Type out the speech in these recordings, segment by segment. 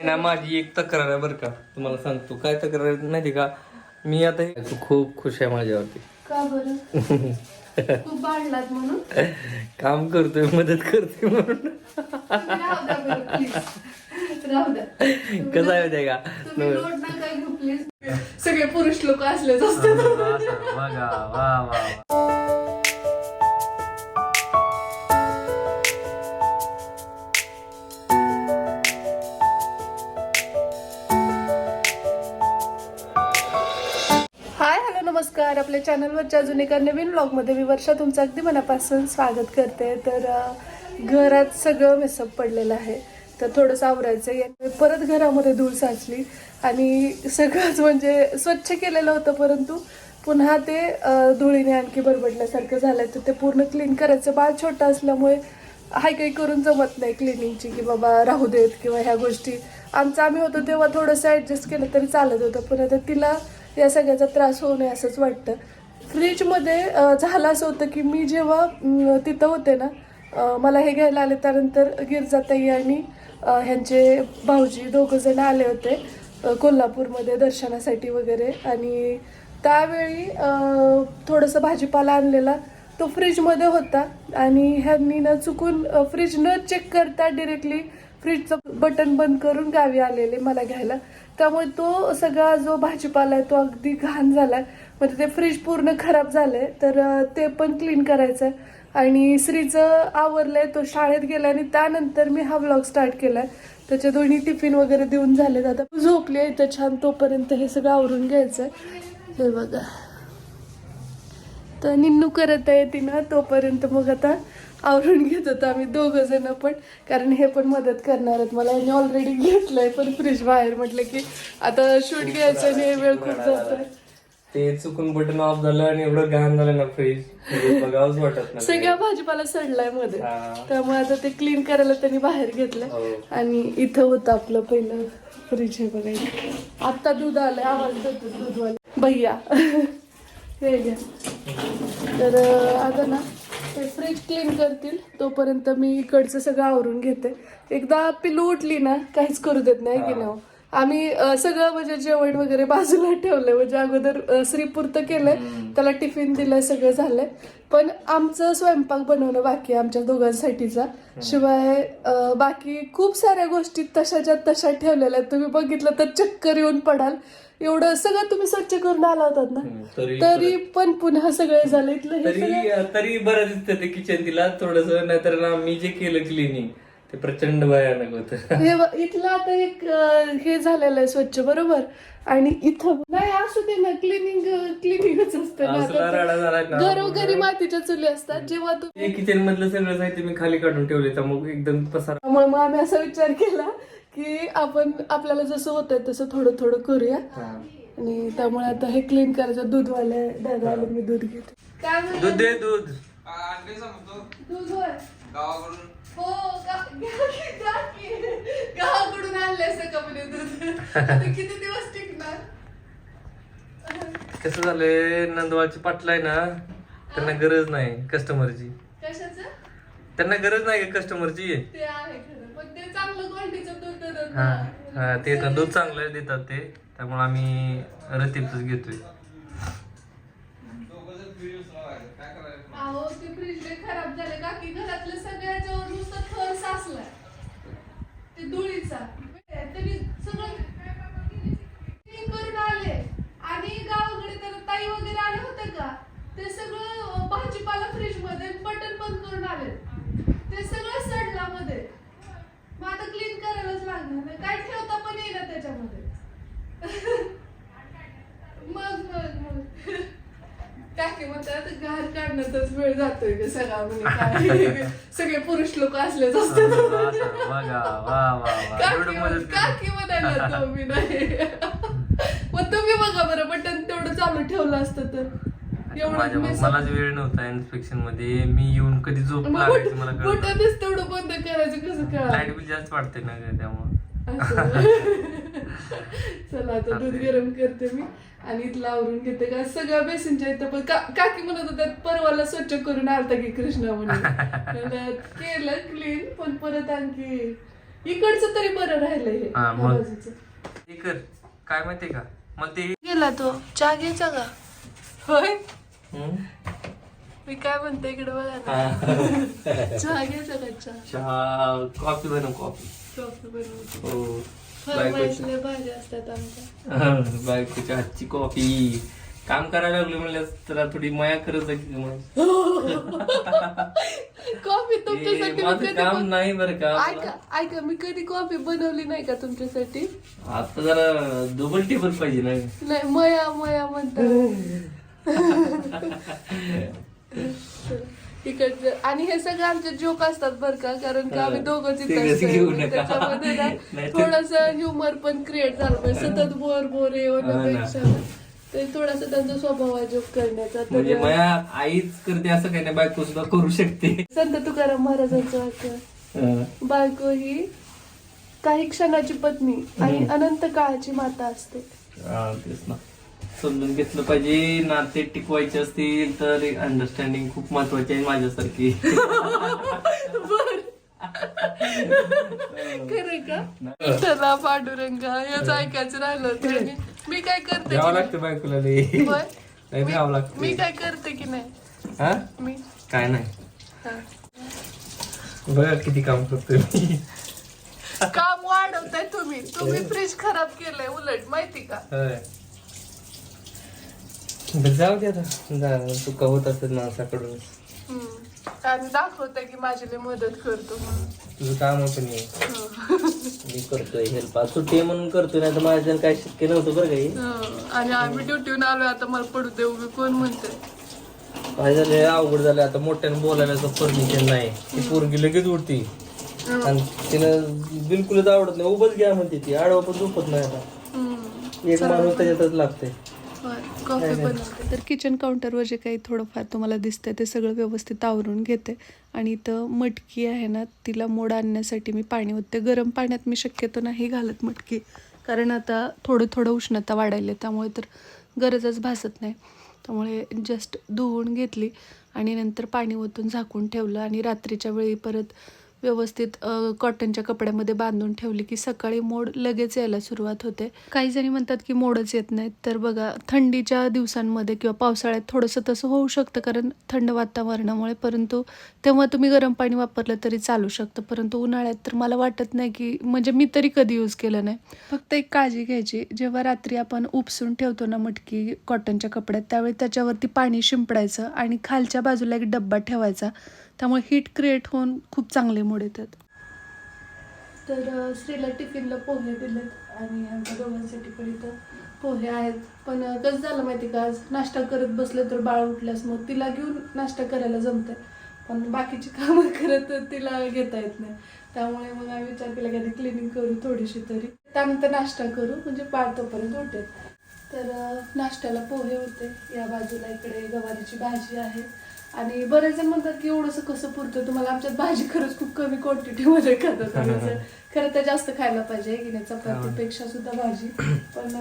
ना माझी एक तक्रार आहे बरं का तुम्हाला सांगतो. काय तक्रार आहे माहिती का? मी आता हे- तू खूप खुश आहे माझ्यावरती. का बरं? तू बाळलात म्हणून? काम करतोय मदत करतोय म्हणून. राहू द्या बरं, please. राहू द्या. कसं आहे माहिती का? तुम्ही लोट नका घेऊ प्लीज सगळे पुरुष लोक असलेच असतात. बघा वा वा नमस्कार. आपल्या चॅनलवरच्या अजून एका नवीन ब्लॉगमध्ये मी वर्षा तुमचं अगदी मनापासून स्वागत करते. तर घरात सगळं मेसअप पडलेलं आहे. तर थोडंसं आवरायचं आहे परत घरामध्ये धूळ साचली आणि सगळंच म्हणजे स्वच्छ केलेलं होतं परंतु पुन्हा ते धुळीने आणखी बरबडल्यासारखं झालं तर ते पूर्ण क्लीन करायचं. बाळ छोटं असल्यामुळे हाय काही करून जमत नाही क्लिनिंगची की बाबा राहू देत किंवा ह्या गोष्टी. आमचं आम्ही होतो तेव्हा थोडंसं ॲडजस्ट केलं तरी चालत होतं. पण आता तिला या सगळ्याचा त्रास होऊ नये असंच वाटतं. फ्रीजमध्ये झालं असं होतं की मी जेव्हा तिथं होते ना मला हे घ्यायला आले त्यानंतर गिरजाताई आणि ह्यांचे भाऊजी दोघं जण आले होते कोल्हापूरमध्ये दर्शनासाठी वगैरे. आणि त्यावेळी थोडंसं भाजीपाला आणलेला तो फ्रीजमध्ये होता. आणि ह्यांनी ना चुकून फ्रीज न चेक करता डिरेक्टली फ्रीजचं बटन बंद करून गावी आलेले मला घ्यायला. त्यामुळे तो सगळा जो भाजीपाला आहे तो अगदी घाण झालाय. म्हणजे ते फ्रीज पूर्ण खराब झालंय. तर ते पण क्लीन करायचं आहे आणि श्रीचं आवरलंय तो शाळेत गेला आणि त्यानंतर मी हा व्लॉग स्टार्ट केलाय. त्याच्या दोन्ही टिफिन वगैरे देऊन झाले आता झोपली आहे तर छान तोपर्यंत हे सगळं आवरून घ्यायचंय. हे बघा. तर निन्नू करत आहे तिनं तोपर्यंत मग आता आवरून घेत होतो आम्ही दोघं जण पण. कारण हे पण मदत करणार आहेत. मला यांनी ऑलरेडी घेतलंय पण फ्रीज बाहेर म्हटलं की आता शूट घ्यायचं आणि वेळ खूप जातोय. ते चुकून बटन ऑफ झालं आणि एवढं घाण झालं ना फ्रीज बघावंच वाटत नाही सगळ्या भाजीपाला सडलायमध्ये. त्यामुळे आता ते क्लीन करायला त्यांनी बाहेर घेतलंय. हो. आणि इथं होतं आपलं पहिलं फ्रीज हे बघायचं. आता दूध आलंय. आवाज देतो दूधवाले. भैया. हे घ्या. तर आता ना ते फ्रीज क्लीन करतील. तोपर्यंत मी इकडचं सगळं आवरून घेते. एकदा पिलू उठली ना काहीच करू देत नाही की नाही हो. आम्ही सगळं म्हणजे जेवण वगैरे बाजूला ठेवलंय. म्हणजे अगोदर श्रीपुरतं केलंय. त्याला टिफिन दिलंय सगळं झालंय. पण आमचं स्वयंपाक बनवणं बाकी आमच्या दोघांसाठीचा. शिवाय बाकी खूप साऱ्या गोष्टी तशाच्या तशा ठेवलेल्या आहेत. तुम्ही बघितलं तर चक्कर येऊन पडाल. एवढं सगळं तुम्ही स्वच्छ करून आला होतात ना तरी पण पुन्हा सगळं झालं इथलं तरी बरं दिसतं ते किचन तिला थोडस नाहीतर ना मी जे केलं क्लिनिंग ते प्रचंड भयानक होत हे ब- इथलं आता एक अं, हे झालेलं आहे स्वच्छ बरोबर? आणि इथं नाही असू दे ना क्लिनिंग क्लिनिंगच असतं ना. असला आता राडा झाला ते ना. घरोघरी मातीच्या चुली असतात जेव्हा तू ते किचन मधलं सगळं साहित्य मी खाली काढून ठेवले तर मग एकदम पसारा त्यामुळे मग आम्ही असा विचार केला की आपण आपल्याला जसं होतंय तसं थोडं थोडं करूया. हा. आणि त्यामुळे आता हे क्लीन करायचं दूधवाले दादा आले मी दूध घेते. काय? दूध दे दूध. दूध होय हो गावाकडून दूध आता किती दिवस टिकणार? कसं झालंय? नंदवाळची पाटला आहे ना त्यांना गरज नाही कस्टमरची कशाचं? त्यांना गरज नाही कस्टमरची ते आहे खरं. पण ते चांगलं क्वालिटीचं दूध देतात हा ना दूध चांगलं देतात ते. त्यामुळे आम्ही रतीबच घेतोय. अहो ते फ्रीज लय खराब झाले काकी घरातल्या सगळ्याच्या वर नुसतं थर साचलाय ते धुळीचा त्यांनी सगळं clean करून आले आणि गावाकडे तर ताई वगैरे आले होते का ते सगळं अं, भाजीपाला फ्रीजमध्ये बटन बंद करून आले ते सगळं सडला मध्ये मग आता क्लीन करायलाच लागणार नाही काय ठेवता पण येईना त्याच्यामध्ये मग मग मग काकी म्हणतात घाण काढण्यातच वेळ ग सगळा काय सगळे पुरुष लोक असलेच असतात. बघा वा वा काकी म्हणायला तो मी नाही. मग तुम्ही बघा बरं बटन तेवढं चालू ठेवलं असतं तर. मलाच वेळ नव्हता इन्स्पेक्शनमध्ये. मी येऊन कधी झोप लागायची मला बटनच तेवढं बंद करायचं कसं लाइट बिल जास्त वाटते ना त्यामुळे. चला आता दूध गरम करते मी. आणि इथलं आवरून घेते. का सगळ्या बेसिनच्या इथं पण का- काकी म्हणत होत्या परवाला स्वच्छ करून आलता की कृष्णा म्हणून. केलं क्लीन पण परत आणखी इकडचं तरी बरं राहिलंय हे. हा, मग. बाजूचं. हे काय माहितीये का? मला ते गेला तो. चहा घ्यायचा का? होय? मी काय म्हणते इकडे बघा ना. चहा घ्यायचा का चहा? चहा कॉफी बनव कॉफी. कॉफी बनवते. हो. बायकोची फरमाईशले भाज्या असतात आमच्या. हा, बायकोच्या हातची कॉफी. काम करायला लागले म्हणलं तर थोडी मया करत जा की मग. कॉफी तुमच्यासाठी मी माझं कधी काम नाही बरं का ऐका ऐका मी कधी कॉफी बनवली नाही का तुमच्यासाठी? आता जरा डबल टेबल पाहिजे ना. नाही मया मया म्हणतात. इकडचं आणि हे सगळं आमचे जोक असतात बर का कारण का आम्ही. घेऊ नका. त्याच्यामध्ये ना थोडस ह्युमर पण क्रिएट झालं पाहिजे. सतत बोर बोर येण्यापेक्षा ते थोडासा त्यांचा स्वभाव आहे जोक करण्याचा. म्हणजे तर मया आईच करते असं काही नाही. बायको सुद्धा करू शकते. संत तुकाराम महाराजांचं वाक्य. बायको ही काही क्षणाची पत्नी आणि अनंत काळाची माता असते. हा, तेच ना. समजून घेतलं पाहिजे. नाते टिकवायचे असतील तर अंडरस्टँडिंग खूप महत्वाची आहे माझ्यासारखी. खरं का? चला पांडुरंगा याच ऐकायचं राहिलं मी काय करते द्यावं की लागतं बायकोला लई. लागतं. मी काय करते की नाही? हा? मी काय नाही. हा. बघा किती काम करतोय मी. काम वाढवताय तुम्ही. तुम्ही फ्रीज खराब केलंय उलट माहिती का? होय. बरं, जाऊ दे आता. जा, चुका होत असतात माणसाकडून. आणि दाखवताय की माझी लई मदत करतो म्हणून. तुझं काम पण ये हं. मी करतोय हेल्प सुट्टी आहे म्हणून करतोय नाही तर माझ्या काय शक्य नव्हतं बरं काही हं. आणि आम्ही ड्युटीहून आलोय आता मला पडू देऊ मी कोण म्हणते काय झालंय? अवघड झालंय. आता मोठ्याने बोलायला परमिशन नाही. ती पोरगी लगेच उठती आणि तिनं बिलकुलच आवडत नाही. उभंच घ्या म्हणते ती. आडवं पण झोपत नाही आता. एक माणूस त्याच्यातच लागते कॉफी बनवते. तर किचन काउंटरवर जे काही थोडंफार तुम्हाला दिसतंय ते सगळं व्यवस्थित आवरून घेते. आणि इथं मटकी आहे ना तिला मोड आणण्यासाठी मी पाणी ओतते. गरम पाण्यात मी शक्यतो नाही घालत मटकी कारण आता थोडं थोडं उष्णता वाढायला त्यामुळे तर गरजच भासत नाही. त्यामुळे जस्ट धुवून घेतली आणि नंतर पाणी ओतून झाकून ठेवलं आणि रात्रीच्या वेळी परत व्यवस्थित कॉटनच्या कपड्यामध्ये बांधून ठेवली की सकाळी मोड लगेच यायला सुरुवात होते. काही जणी म्हणतात की मोडच येत नाहीत. तर बघा थंडीच्या दिवसांमध्ये किंवा पावसाळ्यात थोडंसं तसं होऊ शकतं कारण थंड वातावरणामुळे. परंतु तेव्हा तुम्ही गरम पाणी वापरलं तरी चालू शकतं. परंतु उन्हाळ्यात तर मला वाटत नाही की म्हणजे मी तरी कधी यूज केलं नाही. फक्त एक काळजी घ्यायची. जेव्हा रात्री आपण उपसून ठेवतो ना मटकी कॉटनच्या कपड्यात त्यावेळी त्याच्यावरती पाणी शिंपडायचं आणि खालच्या बाजूला एक डब्बा ठेवायचा. त्यामुळे हीट क्रिएट होऊन खूप चांगले मोड येतात. तर श्रीला स्त्रीला टिफिनला पोहे दिलेत आणि आमच्या दोघांसाठी पण इथं पोहे आहेत. पण कसं झालं माहिती का? आज नाश्ता करत बसलं तर बाळ उठल्यास मग तिला घेऊन नाश्ता करायला जमतंय. पण बाकीची कामं करत तिला घेता येत नाही. त्यामुळे मग आम्ही विचार केला की क्लिनिंग करू थोडीशी तरी. त्यानंतर नाश्ता करू म्हणजे बाळ तोपर्यंत उठेल. तर नाश्त्याला पोहे होते. या बाजूला इकडे गवारीची भाजी आहे. आणि बरेच जण म्हणतात की एवढंसं कसं पुरतं? तुम्हाला आमच्यात भाजी खरंच खूप कमी क्वांटिटीमध्ये जर खरं तर जास्त खायला पाहिजे की नाही चपातीपेक्षा सुद्धा भाजी. पण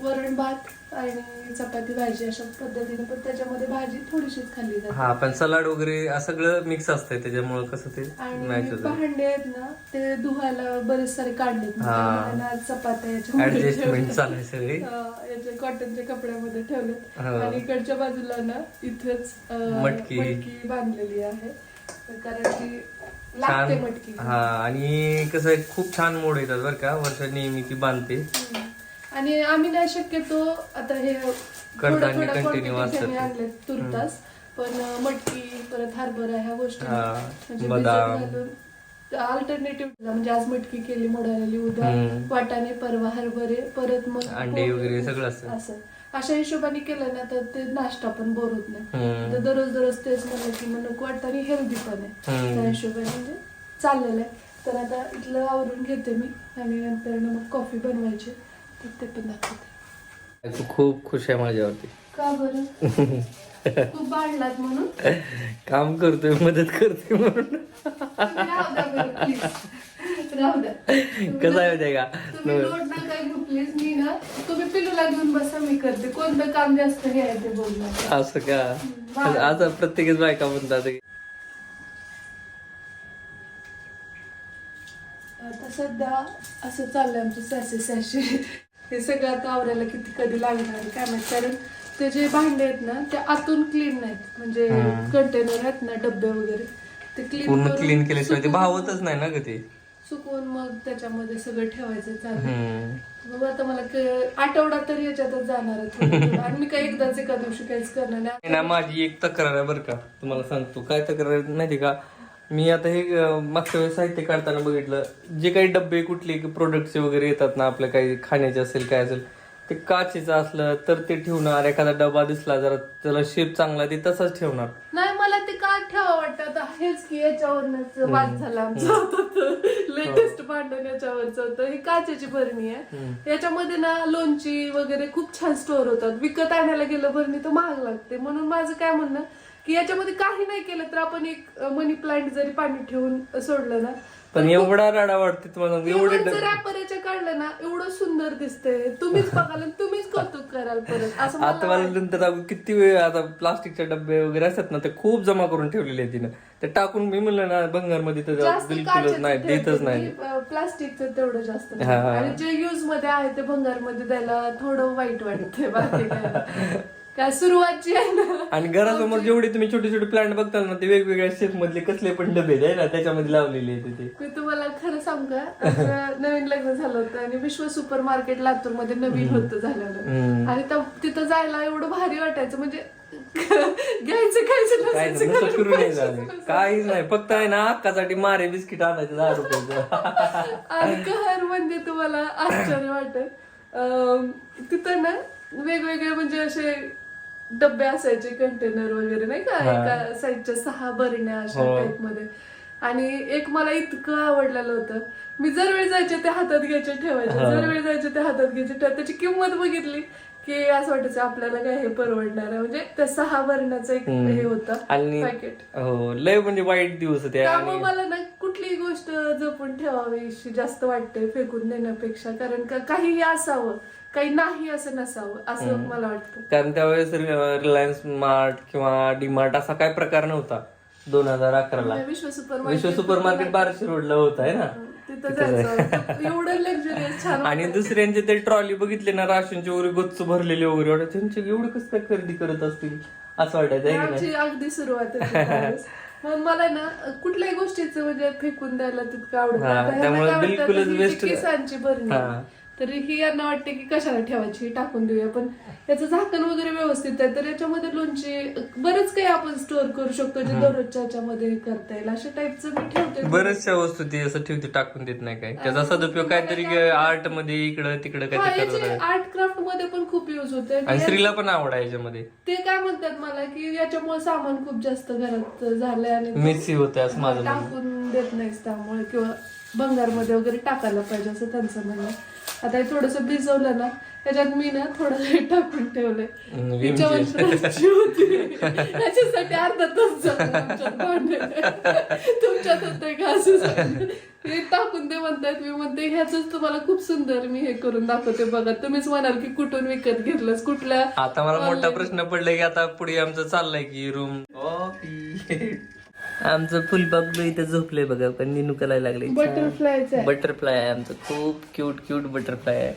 वरण भात आणि चपाती भाजी अशा पद्धतीने पण त्याच्यामध्ये भाजी थोडीशीच खाल्ली जाते. हा पण सलाड वगैरे सगळं मिक्स असतंय त्याच्यामुळे कसं ते आणि भांडे आहेत ना ते धुवायला बरेच सारे काढलेत. मी. त्यामुळे आज चपात्या ऍडजस्टमेंट सगळी. कॉटनच्या कपड्यामध्ये ठेवलेत. आणि इकडच्या बाजूला ना इथेच मटकी. बांधलेली आहे. कारण की छान मटकी हा आणि कसं आहे, खूप छान मोड येतात बरं का वर्षा नेहमी ती बांधते. आणि आम्ही ना शक्यतो आता हे कडधान्य quantity असतात तुरतास पण मटकी परत हरभरा ह्या गोष्टी हा, म्हणजे बदाम. अल्टरनेटिव्ह म्हणजे आज मटकी केली मोडालेली उद्या. वाटाणे परवा हरभरे परत मग अंडे. वगैरे सगळं असतं. अशा हिशोबाने केलं ना तर ते नाश्ता पण बोर होत नाही. तर दररोज दररोज तेच म्हणलं की मग नको वाटतं आणि हेल्दी पण आहे. त्या हिशोबाने म्हणजे चाललेलं आहे. तर आता इथलं आवरून घेते मी आणि नंतर मग कॉफी बनवायची. तर ते पण दाखवते. तू खूप खुश आहे माझ्यावरती. का बरं? तू बाळलात म्हणून? काम करतोय मदत करतोय म्हणून. कसं आहे माहितीये का तुम्ही लोट नका घेऊ प्लीज मी ना घेऊन बसा मी करते. कोणतं काम जास्त हे आहे ते बोलणार. असं का? आता प्रत्येकच बायका म्हणतात तसं सध्या असं चाललंय आमचं सॅसे सॅशे हे सगळं आता आवरायला किती कधी लागणार आहे काय माहीत? कारण ते जे भांडे आहेत ना ते आतून क्लीन नाहीत. म्हणजे कंटेनर आहेत ना डब्बे वगैरे ते क्लीन पूर्ण क्लीन केल्याशिवाय ते भावतच नाही ना ग ते. सुकवून मग त्याच्यामध्ये सगळं ठेवायचं चालू. बघू आता मला आठवडा तरी याच्यातच जाणार. आणि मी काही एकदाच एका दिवशी काहीच करणार नाही. ना माझी एक तक्रार आहे बरं का. तुम्हाला सांगतो. काय तक्रार माहिती का? मी आता हे मागच्या वेळेस साहित्य काढताना बघितलं. जे काही डब्बे कुठले प्रोडक्टचे वगैरे येतात ना आपल्या काही खाण्याचे असेल काय असेल ते काचेचं असलं तर ते ठेवणार. एखादा डबा दिसला जरा त्याला शेप चांगला ते तसाच ठेवणार. नाही ठेवा वाटतं आता हेच की याच्यावरनच वाद झाला आमचा. लेटेस्ट भांडण याच्यावरच होतं. ही काचेची भरणी आहे. याच्यामध्ये ना लोणची वगैरे खूप छान स्टोअर होतात. विकत आणायला गेलं भरणी तर महाग लागते. म्हणून माझं काय म्हणणं की याच्यामध्ये काही नाही केलं तर आपण एक मनी प्लांट जरी पाणी ठेवून सोडलं ना पण एवढा राडा वाटते तुम्हाला एवढे एवढं काढलं ना एवढं सुंदर दिसतंय. तुम्हीच बघाल आणि तुम्हीच कौतुक कराल परत. असं आता मला मला नंतर अगं किती वेळ आता प्लास्टिकचे डबे वगैरे असतात ना ते खूप जमा करून ठेवलेले तिनं. ते टाकून मी म्हणलं ना बंगारमध्ये तर जास्त बिलकुलच नाही देतच नाही. प्लास्टिकचं तेवढं जास्त नाही. हा, हा. आणि जे युजमध्ये आहे ते भंगारमध्ये द्यायला थोडं वाईट वाटतंय बाकी काय. काय सुरुवातची आहे ना. आणि घरासमोर जेवढे तुम्ही छोटे छोटे प्लांट बघताल ना ते वेगवेगळ्या शेप मधले कसले पण डबे आहे ना? त्याच्यामध्ये लावलेले आहेत ते. मी तुम्हाला खरं सांगू का आमचं नवीन लग्न झालं होतं आणि विश्व सुपर मार्केट लातूरमध्ये नवीन होतं झालेलं. आणि त्या- तिथं जायला एवढं भारी वाटायचं म्हणजे घ्यायचं खायचं काय नसायचं, फिरून झालं काहीच नाही फक्त आहे ना हक्कासाठी मारे बिस्किट आणायचं दहा रुपयाचं. आणि कहर म्हणजे तुम्हाला आश्चर्य वाटत तिथं ना वेगवेगळे म्हणजे असे डब्बे असायचे कंटेनर वगैरे नाही का? एका साईडच्या सहा बरण्या अशा हो. टाईपमध्ये. आणि एक मला इतकं आवडलेलं होतं. मी जर वेळ जायचे ते हातात घ्यायचे ठेवायचे. जर वेळ जायचे ते हातात घ्यायचे त्याची किंमत बघितली की असं वाटायचं आपल्याला काय हे परवडणार आहे? म्हणजे त्या सहा बरण्याचं एक हे होतं आणि पॅकेट हो लय म्हणजे वाईट दिवस होते त्यामुळे मला ना कुठलीही गोष्ट जपून ठेवावी जास्त वाटते फेकून देण्यापेक्षा. कारण का काहीही असावं. काही नाही असं नसावं असं मला वाटतं. कारण त्यावेळेस रिलायन्स स्मार्ट किंवा डीमार्ट असा काय प्रकार नव्हता दोन हजार अकराला. विश्व सुपर विश्व सुपर मार्केट बाराशे रोडला होत आहे ना. एवढं लक्झरियस छान आणि दुसऱ्यांचे ते ट्रॉली बघितले ना राशनचे वगैरे गच्च भरलेले वगैरे वाटत त्यांचे एवढे कसं काय खरेदी करत असतील असं वाटायचं अगदी सुरुवात. म्हणून मला ना कुठल्याही गोष्टीचं म्हणजे फेकून द्यायला तितकं आवडत त्यामुळे बिलकुलच waste- केसांची भरणी. तर ही यांना वाटते की कशाला ठेवायची टाकून देऊया. पण याचं झाकण वगैरे व्यवस्थित आहे तर याच्यामध्ये लोणची बरंच काही आपण स्टोअर करू शकतो जे दररोजच्या याच्यामध्ये करता येईल. अशा टाईपचं मी ठेवते. बऱ्याचशा वस्तू ती असं ठेवते टाकून देत नाही काय त्याचा सदुपयोग काहीतरी आर्टमध्ये इकडं तिकडं राहायचं. आर्ट क्राफ्टमध्ये पण खूप युज होते आणि स्त्रीला पण आवड आहे याच्यामध्ये. ते काय म्हणतात मला की याच्यामुळे सामान खूप जास्त घरात झालंय आणि मेसी होते असं माझं. टाकून देत नाहीस त्यामुळे किंवा भंगारमध्ये वगैरे टाकायला पाहिजे असं त्यांचं म्हणणं. आता हे थोडस भिजवलं ना त्याच्यात मी ना थोडं वेळ टाकून ठेवलंय. होती. त्याच्यासाठी अर्धा तास झाला आमच्यात भांडण. तुमच्यात होते का असं झालं. हे टाकून दे म्हणतात मी म्हणते ह्याच तुम्हाला खूप सुंदर मी हे करून दाखवते बघा. तुम्हीच म्हणाल की कुठून विकत घेतलंस? कुठल्या आता मला मोठा प्रश्न पडलाय की आता पुढे आमचं चाललंय की रूम आमचं फुलबाग इथं झोपलंय बघा पण निनू करायला लागले. बटरफ्लायचं आहे. बटरफ्लाय आहे आमचं. खूप क्यूट क्यूट बटरफ्लाय आहे.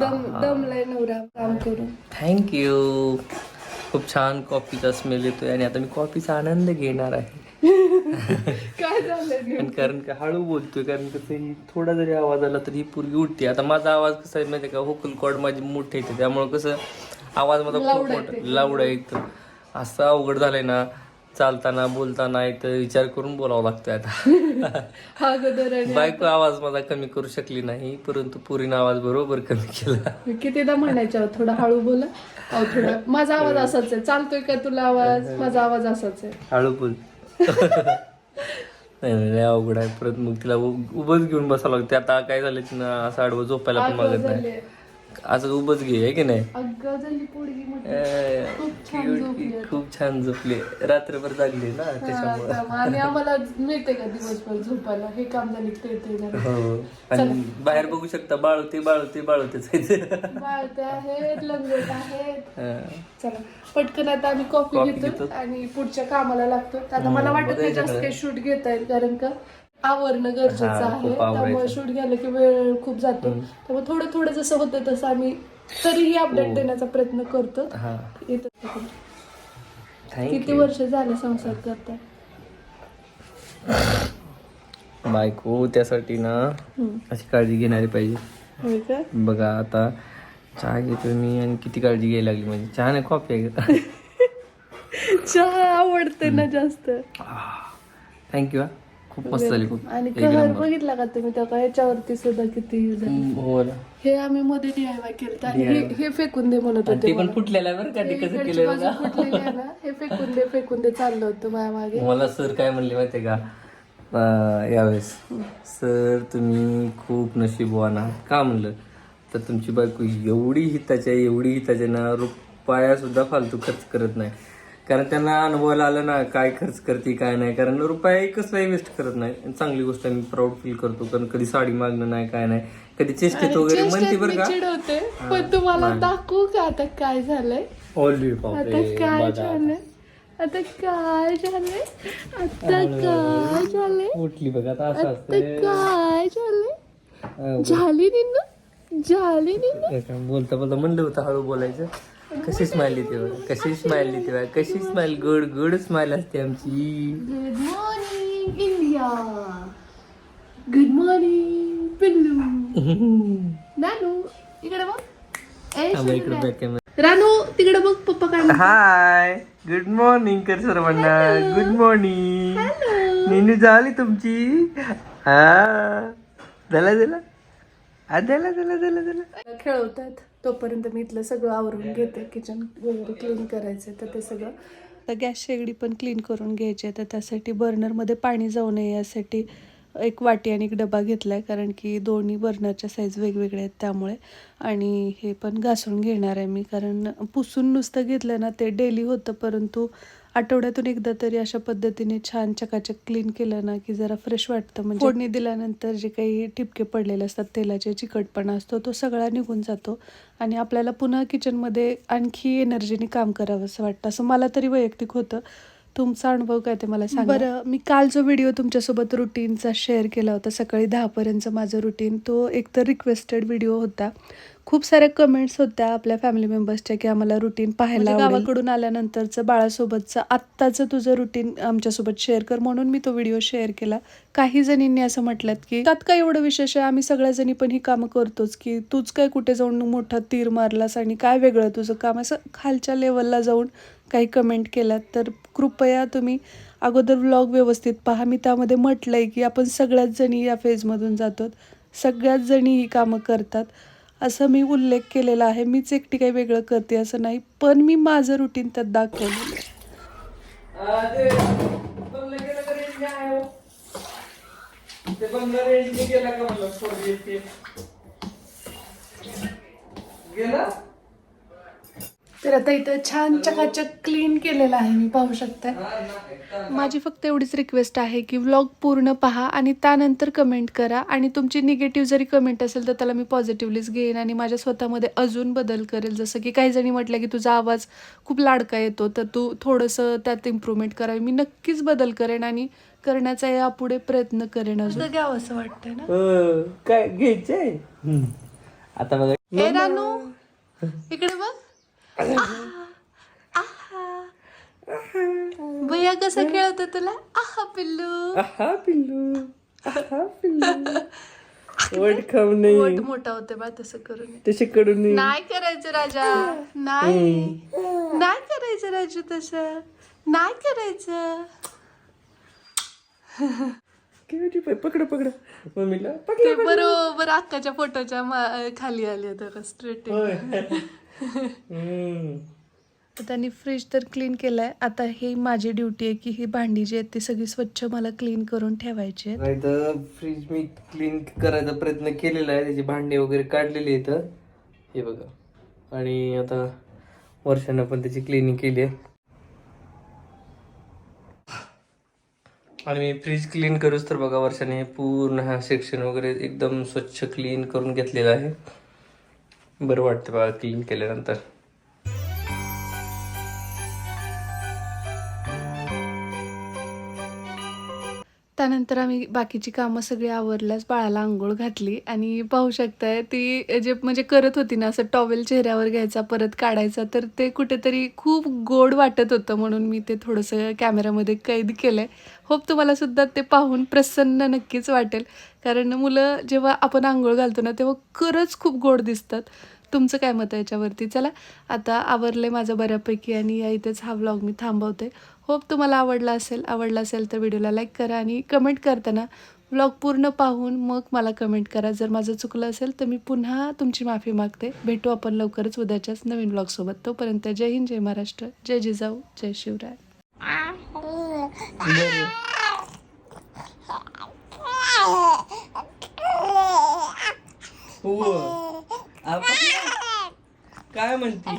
दम दमलाय नवरा काम करून. थँक्यू खूप छान कॉफीचा स्मेल येतोय आणि आता मी कॉफीचा आनंद घेणार आहे. काय कारण का हळू बोलतोय कारण कसं ही थोडा जरी आवाज आला तर ही पूर्वी उठते. आता माझा आवाज कसा आहे माहिती का? होकल कॉर्ड माझी मोठे येते त्यामुळे कसं आवाज माझा खूप मोठा लाऊड आहे एकदम असं अवघड झालंय ना. चालताना बोलताना इथं विचार करून बोलावं लागतोय आता. हा गदर आणि बायको आवाज माझा कमी करू शकली नाही परंतु पुरीनं आवाज बरोबर कमी केला. मी कितीदा म्हणायच्या थोडा हळू बोला. अहो थोडा माझा आवाज असाच आहे. चालतोय का तुला आवाज? माझा आवाज असाच आहे. हळू बोल. नाही नाही लय अवघड आहे. परत मग तिला उ- उभंच घेऊन बसावं लागते आता काय झालं तिनं? असं आडवं झोपायला पण मागत नाही. झाले. असं उभंच घे आहे की नाही? खूप छान झोपली cute, खूप छान झोपली. रात्रभर जागली ना त्याच्यामुळे. हा, आणि आम्हाला मिळते का दिवसभर झोपायला? हे काम झाले ते ते झालं. हो. आणि बाहेर बघू शकता बाळवते बाळवते बाळवतेच आहे. बाळते आहेत लंगोट आहेत. हा. चला. पटकन आता आम्ही कॉफी कॉफी घेतो घेतो. आणि पुढच्या कामाला लागतो. आता मला वाटत नाही जास्त काही शूट घेता येईल कारण का आवरणं गरजेचं हा, आहे. खूप आवरायचं. त्यामुळे शूट घ्यायला की वेळ खूप जातो. त्यामुळे थोडं थोडं जसं होतं तसं आम्ही तरीही हो. अपडेट देण्याचा प्रयत्न करतो. हा. किती वर्ष झाले संसार करताय? बायको त्यासाठी ना अशी काळजी घेणारी पाहिजे. होय का? बघा आता चहा घेतो मी आणि किती काळजी घ्यायला लागली म्हणजे चहा नाही कॉफी आहे चहा आवडते ना जास्त. थँक्यू हा. खूप मस्त झाली खूप आणि नंबर बघितला का तुम्ही? त्या याच्यावरती सुद्धा किती हे झालं. हो ना. हे आम्ही मध्ये डीआयवाय केलं आणि हे हे फेकून दे म्हणत आणि होते ते पण फुटलेलं आहे बरं का ते कसं इकडची केलं बाजू फुटलेली आहे ना हे फेकून दे फेकून दे चाललं होतं माझ्या मागे मला सर काय म्हणले माहितीये का? अं, यावेळेस सर तुम्ही खूप नशीबवान आहात. का म्हणलं? तर तुमची बायको एवढी हिताच्या एवढी हिताच्या ना रुपया सुद्धा फालतू खर्च करत नाही. कारण त्यांना अनुभवायला आलं ना काय खर्च करते काय नाही. कारण रुपया एकच वेस्ट करत नाही. चांगली गोष्ट मी प्राऊड फील करतो. कारण कधी साडी मागणं नाही काय नाही. कधी चेष्टेत वगैरे म्हणते बरं का? चिडवते पण तुम्हाला दाखवू का आता काय झालंय? ऑलरेडी आता काय झालंय? आता काय झालंय? आता काय झालंय? उठली बघा आता असं आता काय झालंय? झाली निन्नू झाली निन्नू बोलता बोलता म्हणलं होतं हळू बोलायचं. कशी स्माइल येते बघा कशी स्माइल येते बघा कशी स्माइल गुड गुड स्माइल असते आमची. Good morning India good morning पिल्लू. नानू इकडे बघ. इकडे बॅक कॅमेरा रानू तिकडे बघ पप्पा काय. हाय गुड मॉर्निंग कर सर्वांना. गुड मॉर्निंग नीनू झाली तुमची? हा. झाला झाला. हा झाला झाला झाला झाला. खेळवतात तोपर्यंत मी इथलं सगळं आवरून घेते. किचन वगैरे क्लीन करायचं तर ते सगळं. तर गॅस शेगडी पण क्लीन करून घ्यायची तर त्यासाठी बर्नरमध्ये पाणी जाऊ नये यासाठी एक वाटी आणि एक डबा घेतला आहे कारण की दोन्ही बर्नरच्या साईज वेगवेगळ्या आहेत त्यामुळे. आणि हे पण घासून घेणार आहे मी. कारण पुसून नुसतं घेतलं ना ते डेली होतं. परंतु आठवड्यातून एकदा तरी अशा पद्धतीने छान चकाचक क्लीन केलं ना की जरा फ्रेश वाटतं. म्हणजे फोडणी दिल्यानंतर जे काही ठिपके पडलेले असतात तेलाचे चिकटपणा असतो तो सगळा निघून जातो. आणि आपल्याला पुन्हा किचनमध्ये आणखी एनर्जीने काम करावं असं वाटतं. असं मला तरी वैयक्तिक होतं. तुमचा अनुभव काय ते मला सांगा? बरं मी काल जो व्हिडिओ तुमच्यासोबत रुटीनचा शेअर केला होता सकाळी दहापर्यंतचं माझं रुटीन तो एकतर रिक्वेस्टेड व्हिडिओ होता. खूप साऱ्या कमेंट्स होत्या आपल्या फॅमिली मेंबर्सच्या की आम्हाला रुटीन पाहायला गावाकडून आल्यानंतरचं बाळासोबतचं आत्ताचं तुझं रुटीन आमच्यासोबत शेअर कर म्हणून मी तो व्हिडिओ शेअर केला. काही जणींनी असं म्हटलं की त्यात काय एवढं विशेष आहे? आम्ही सगळ्या जणी पण ही कामं करतोच की तूच काय कुठे जाऊन मोठा तीर मारलास आणि काय वेगळं तुझं काम? असं खालच्या लेवलला जाऊन काही कमेंट केलात तर कृपया तुम्ही अगोदर व्लॉग व्यवस्थित पहा. मी त्यामध्ये म्हटलं आहे की आपण सगळ्याच जणी या फेजमधून जातो. सगळ्याच जणी ही कामं करतात. असं मी उल्लेख केलेला आहे. मीच एकटी काही वेगळं करते असं नाही पण मी माझं रुटीन त्यात दाखवलेलं आहे गेला? तर आता इथं छान चकाचक क्लीन केलेलं आहे मी पाहू शकता. माझी फक्त एवढीच रिक्वेस्ट आहे की व्लॉग पूर्ण पहा आणि त्यानंतर कमेंट करा. आणि तुमची निगेटिव्ह जरी कमेंट असेल तर त्याला मी पॉझिटिव्हलीच घेईन आणि माझ्या स्वतःमध्ये अजून बदल करेल. जसं की काही जणी म्हटलं की तुझा आवाज खूप लाडका येतो तर तू थोडंसं त्यात इम्प्रूव्हमेंट करावी. मी नक्कीच बदल करेन आणि करण्याचा यापुढे प्रयत्न करेन अजून. घ्यावं असं वाटतंय ना? हो, काय घ्यायचंय. आता बघा. ए रानू इकडे बघ. भैया कसं खेळत तुला? आहा पिल्लू. आहा पिल्लू. आहा पिल्लू. वड खाऊ नाही पोट मोठा होते बा तसं करू नये. तसे कडून नाही. नाही करायचं राजा. नाही. नाही करायचं राजू तसं. नाही करायचं. पाय पकड पकड. मम्मीला पकड ते बरोबर अक्काच्या फोटोच्या मा- खाली आले तर स्ट्रेट. त्यांनी फ्रीज तर क्लीन केलाय. आता ही माझी ड्युटी आहे की ही भांडी जी आहेत ती सगळी स्वच्छ मला क्लीन करून ठेवायची आहेत. नाही तर फ्रीज मी क्लीन करायचा प्रयत्न केलेला आहे. त्याची भांडी वगैरे काढलेली आहेत. हे बघा. आणि आता वर्षानं पण त्याची क्लिनिंग केली आहे. आणि मी फ्रीज क्लीन करूच तर बघा वर्षाने पूर्ण हा सेक्शन वगैरे एकदम स्वच्छ क्लीन करून घेतलेला आहे. बरं वाटतं बघा क्लीन केल्यानंतर. त्यानंतर आम्ही बाकीची कामं सगळी आवरल्यास बाळाला आंघोळ घातली. आणि पाहू शकताय ती जे म्हणजे करत होती ना असं टॉवेल चेहऱ्यावर घ्यायचा परत काढायचा तर ते कुठेतरी खूप गोड वाटत होतं म्हणून मी ते थोडंसं कॅमेरामध्ये कैद केलं आहे होप तुम्हाला सुद्धा ते पाहून प्रसन्न नक्कीच वाटेल. कारण मुलं जेव्हा आपण आंघोळ घालतो ना तेव्हा खरंच खूप गोड दिसतात. तुमचं काय मत आहे याच्यावरती? चला आता आवरले माझं बऱ्यापैकी आणि या इथेच हा व्लॉग मी थांबवते. होप तुम्हाला आवडला असेल आवडला असेल तर व्हिडिओला लाईक करा आणि कमेंट करताना व्लॉग पूर्ण पाहून मग मला कमेंट करा. जर माझं चुकलं असेल तर मी पुन्हा तुमची माफी मागते. भेटू आपण लवकरच उद्याच्याच नवीन ब्लॉगसोबत तोपर्यंत जय हिंद जय महाराष्ट्र जय जिजाऊ जय शिवराय. हो. काय म्हणते?